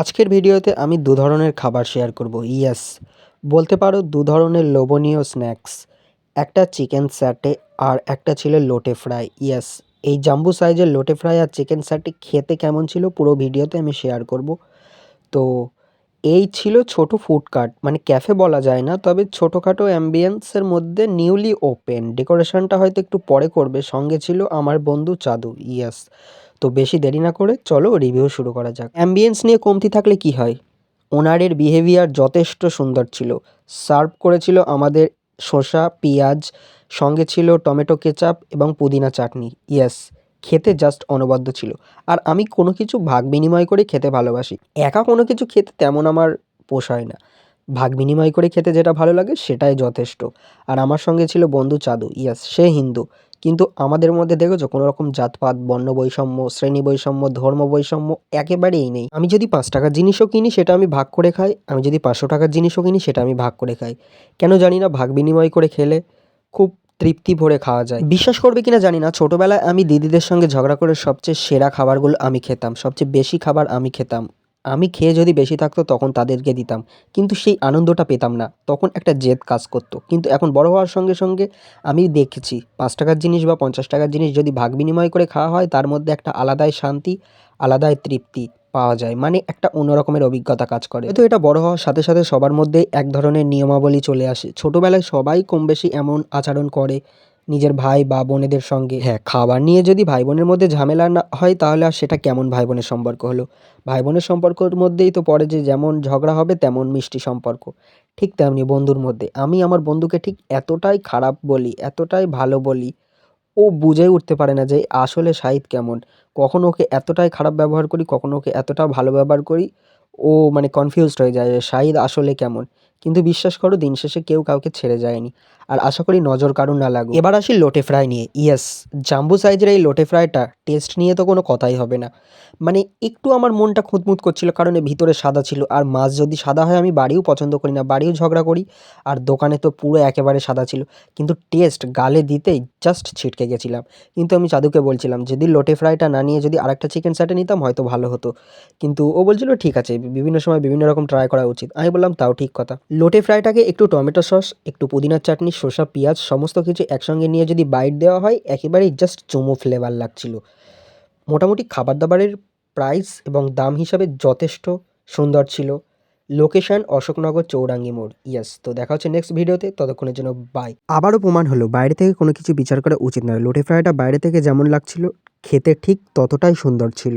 আজকের ভিডিওতে আমি দু ধরনের খাবার শেয়ার করব, ইয়াস। বলতে পারো দু ধরনের লোভনীয় স্ন্যাক্স, একটা চিকেন স্যাটে আর একটা ছিল লোটে ফ্রাই, ইয়াস। এই জাম্বু সাইজের লোটে ফ্রাই আর চিকেন স্যাটে খেতে কেমন ছিল পুরো ভিডিওতে আমি শেয়ার করব। তো এই ছিল ছোট ফুড কার্ট মানে ক্যাফে বলা যায় না, তবে ছোটোখাটো অ্যাম্বিয়েন্সের মধ্যে নিউলি ওপেন ডেকোরেশনটা হয়তো একটু পরে করবে, সঙ্গে ছিল আমার বন্ধু চাদু ইয়েস তো বেশি দেরি না করে চলো রিভিউ শুরু করা যাক। অ্যাম্বিয়েন্স নিয়ে কমতি থাকলে কি হয়? ওনারের বিহেভিয়ার যথেষ্ট সুন্দর ছিল। সার্ভ করেছিল আমাদের শসা, পেঁয়াজ, সঙ্গে ছিল টমেটো কেচাপ এবং পুদিনা চাটনি ইয়েস খেতে জাস্ট অনবদ্য ছিল। আর আমি কোনো কিছু ভাগ বিনিময় করে খেতে ভালোবাসি। একা কোনো কিছু খেতে তেমন আমার পোষায় না। ভাগ বিনিময় করে খেতে যেটা ভালো লাগে সেটাই যথেষ্ট। আর আমার সঙ্গে ছিল বন্ধু চাদু, ইয়াস, সে হিন্দু। কিন্তু আমাদের মধ্যে দেখেছ, কোনো রকম জাতপাত, বর্ণ বৈষম্য, শ্রেণি বৈষম্য, ধর্ম বৈষম্য একেবারেই নেই। আমি যদি পাঁচ টাকার জিনিসও কিনি সেটা আমি ভাগ করে খাই, আমি যদি পাঁচশো টাকার জিনিসও কিনি সেটা আমি ভাগ করে খাই। কেন জানি না, ভাগ বিনিময় করে খেলে খুব তৃপ্তি ভরে খাওয়া যায়। বিশ্বাস করবে কিনা জানি না। ছোটোবেলায় আমি দিদিদের সঙ্গে ঝগড়া করে সবচেয়ে সেরা খাবারগুলো আমি খেতাম। সবচেয়ে বেশি খাবার আমি খেতাম। আমি খেয়ে যদি বেশি থাকতো তখন তাদেরকে দিতাম। কিন্তু সেই আনন্দটা পেতাম না। তখন একটা জেদ কাজ করতো। কিন্তু এখন বড় হওয়ার সঙ্গে সঙ্গে আমি দেখেছি, পাঁচ টাকার জিনিস বা পঞ্চাশ টাকার জিনিস যদি ভাগ বিনিময় করে খাওয়া হয়, তার মধ্যে একটা আলাদাই শান্তি, আলাদাই তৃপ্তি। পাওয়া যায়। মানে একটা অন্য রকমের অভিজ্ঞতা কাজ করে। তো এটা বড় হওয়ার সাথে সাথে সবার মধ্যে এক ধরনের নিয়মাবলী চলে আসে। ছোটোবেলায় সবাই কম বেশি এমন আচরণ করে নিজের ভাই বা বোনেদের সঙ্গে। হ্যাঁ খাবার নিয়ে যদি ভাই বোনের মধ্যে ঝামেলা না হয়, তাহলে আর সেটা কেমন ভাই বোনের সম্পর্ক হলো? ভাই বোনের সম্পর্কর মধ্যেই তো পড়ে যে যেমন ঝগড়া হবে, তেমন মিষ্টি সম্পর্ক। ঠিক তেমনি বন্ধুর মধ্যে। আমি আমার বন্ধুকে ঠিক এতটাই খারাপ বলি, এতটাই ভালো বলি ও বুঝেই উঠতে পারে না যে আসলে শাহিদ কেমন। কখনও ওকে এতটাই খারাপ ব্যবহার করি, কখনো ওকে এতটা ভালো ব্যবহার করি, ও মানে কনফিউজড হয়ে যায় যে শাহিদ আসলে কেমন। কিন্তু বিশ্বাস করো, দিন শেষে কেউ কাউকে ছেড়ে যায়নি। আর আশা করি নজর কারুর না লাগুক। এবার আসি লোটে ফ্রাই নিয়ে। ইয়েস, জাম্বু সাইজের এই লোটে ফ্রাইটা টেস্ট নিয়ে তো কোনো কথাই হবে না। মানে একটু আমার মনটা খুঁতমুত করছিল, কারণ ভিতরে সাদা ছিল। আর মাছ যদি সাদা হয় আমি বাড়িও পছন্দ করি না, বাড়িও ঝগড়া করি। আর দোকানে তো পুরো একেবারে সাদা ছিল। কিন্তু টেস্ট গালে দিতেই জাস্ট ছিটকে গেছিলাম। কিন্তু আমি চাদুকে বলছিলাম, যদি লোটে ফ্রাইটা না নিয়ে যদি আরেকটা চিকেন স্যাটে নিতাম হয়তো ভালো হতো। কিন্তু ও বলছিল, ঠিক আছে, বিভিন্ন সময় বিভিন্ন রকম ট্রাই করা উচিত। আমি বললাম, তাও ঠিক কথা। লোটে ফ্রাইটাকে একটু টমেটো সস, একটু পুদিনার চাটনি শসা, পেঁয়াজ সমস্ত কিছু একসঙ্গে নিয়ে যদি বাইট দেওয়া হয়, একেবারেই জাস্ট চুমো ফ্লেভার লাগছিল। মোটামুটি খাবার দাবারের প্রাইস এবং দাম হিসাবে যথেষ্ট সুন্দর ছিল। লোকেশন অশোকনগর চৌরাঙ্গি মোড়। ইয়েস তো দেখা হচ্ছে নেক্সট ভিডিওতে ততক্ষণের জন্য বাই আবারও প্রমাণ হলো, বাইরে থেকে কোনো কিছু বিচার করা উচিত নয়। লোটে ফ্রাইটা বাইরে থেকে যেমন লাগছিল, খেতে ঠিক ততটাই সুন্দর ছিল।